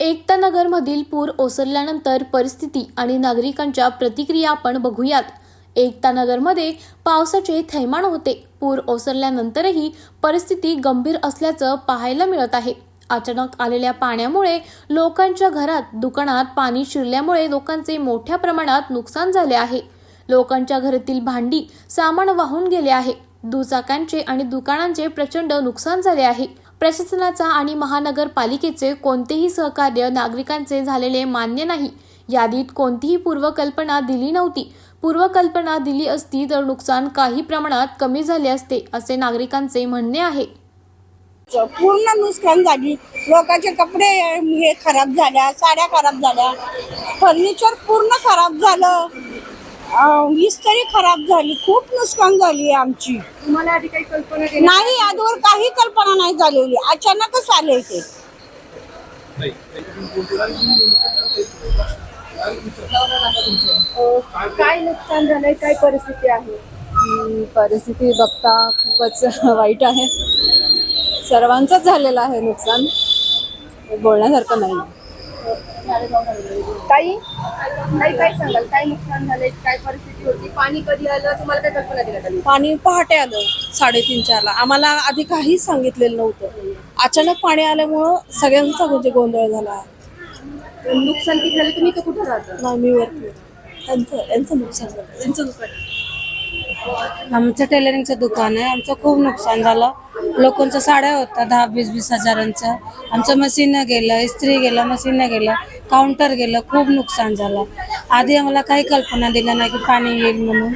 एकता नगरमधील पूर ओसरल्यानंतर परिस्थिती आणि नागरिकांच्या प्रतिक्रिया आपण बघूयात. एकता नगरमध्ये पावसाचे थैमान होते. पूर ओसरल्यानंतरही परिस्थिती गंभीर असल्याचं पाहायला मिळत आहे. अचानक आलेल्या पाण्यामुळे लोकांच्या घरात दुकानात पाणी शिरल्यामुळे लोकांचे मोठ्या प्रमाणात नुकसान झाले आहे. लोकांच्या घरातील भांडी सामान वाहून गेले आहे. दुचाकांचे आणि दुकानांचे प्रचंड नुकसान झाले आहे. प्रशासनाचा आणि महानगरपालिकेचे कोणतेही सहकार्य नागरिकांचे झालेले मान्य नाही. यादीत कोणतीही पूर्वकल्पना दिली नव्हती. पूर्वकल्पना दिली असती तर नुकसान काही प्रमाणात कमी झाले असते असे नागरिकांचे म्हणणे आहे. पूर्ण नुकसान झाली. लोकांचे कपडे हे खराब झाल्या साड्या खराब झाल्या. फर्निचर पूर्ण खराब झालं. अं, इस्त्री खराब झाली. खूप नुकसान झाली आमची. तुम्हाला आधी काही कल्पना देण्यात नाही यादवर काही कल्पना नाही झालेली. अचानकच आले ते. अं, काय नुकसान झालंय? काय परिस्थिती आहे? परिस्थिती बघता खूपच वाईट आहे. सर्वांचंच झालेलं आहे नुकसान. बोलण्यासारखं नाही. काही? काही काय सांगाल? काय नुकसान झालंय? काय परिस्थिती होती? पाणी कधी आलं? तुम्हाला काय कल्पना आली पाणी पहाटे आलं साडेतीन चारला आम्हाला आधी काहीच सांगितलेलं नव्हतं. अचानक पाणी आल्यामुळं सगळ्यांचा म्हणजे गोंधळ झाला. नुकसान किती झालं? तुम्ही इथं कुठं राहता? नाही मी वरती त्यांचं यांचं नुकसान झालं. त्यांचं दुकान आमचं टेलरिंगचं दुकान आहे. आमचं खूप नुकसान झालं. लोकांच्या साड्या होत्या दहा वीस वीस हजारांचं. आमचं मशीन गेलं इस्त्री गेलं मशीन गेलं काउंटर गेलं खूप नुकसान झालं. आधी आम्हाला काही कल्पना दिलं नाही की पाणी येईल म्हणून.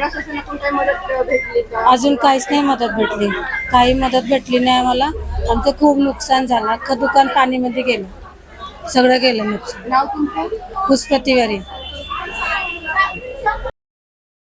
अजून काहीच नाही मदत भेटली. काही मदत भेटली नाही आम्हाला. आमचं खूप नुकसान झालं. अख्खं दुकान पाणीमध्ये गेलं. सगळं गेलं नुकसान. नाव तुमचं? पुष्पतिवारी.